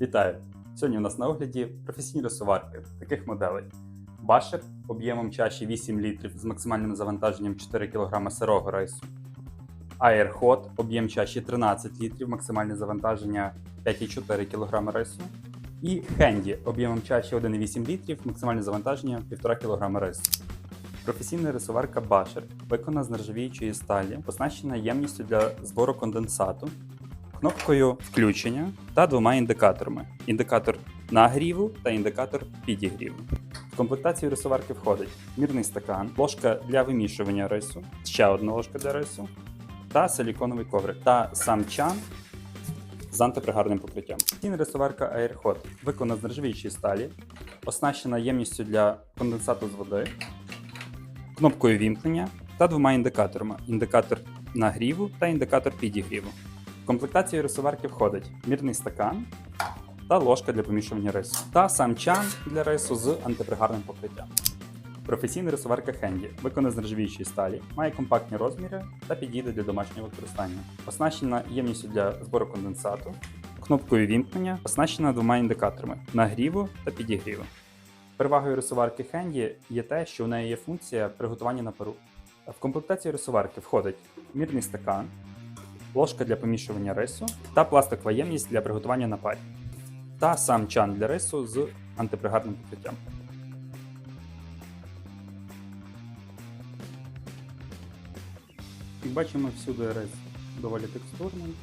Вітаю! Сьогодні у нас на огляді професійні рисуварки таких моделей. Башер об'ємом чаші 8 літрів з максимальним завантаженням 4 кг сирого рису. Airhot об'єм чаші 13 літрів, максимальне завантаження 5,4 кг рису. І Handy об'ємом чаші 1,8 літрів, максимальне завантаження 1,5 кг рису. Професійна рисуварка Башер виконана з нержавіючої сталі, оснащена ємністю для збору конденсату, кнопкою включення та двома індикаторами: індикатор нагріву та індикатор підігріву. В комплектацію рисуварки входить мірний стакан, ложка для вимішування рису, ще одна ложка для рису та силіконовий коврик та сам чан з антипригарним покриттям. Стіна рисуварка Airhot виконана з нержавіючої сталі, оснащена ємністю для конденсату з води, кнопкою вімкнення та двома індикаторами: індикатор нагріву та індикатор підігріву. В комплектацію рисуварки входить мірний стакан та ложка для помішування рису, та сам чан для рису з антипригарним покриттям. Професійна рисуварка Handy виконана з нержавіючої сталі, має компактні розміри та підійде для домашнього використання. Оснащена ємністю для збору конденсату, кнопкою вімкнення, оснащена двома індикаторами нагріву та підігріву. Перевагою рисуварки Handy є те, що у неї є функція приготування на пару. В комплектацію рисуварки входить мірний стакан, ложка для помішування рису та пластикова ємність для приготування на парі, та сам чан для рису з антипригарним покриттям. Бачимо, всюди рис доволі текстурний,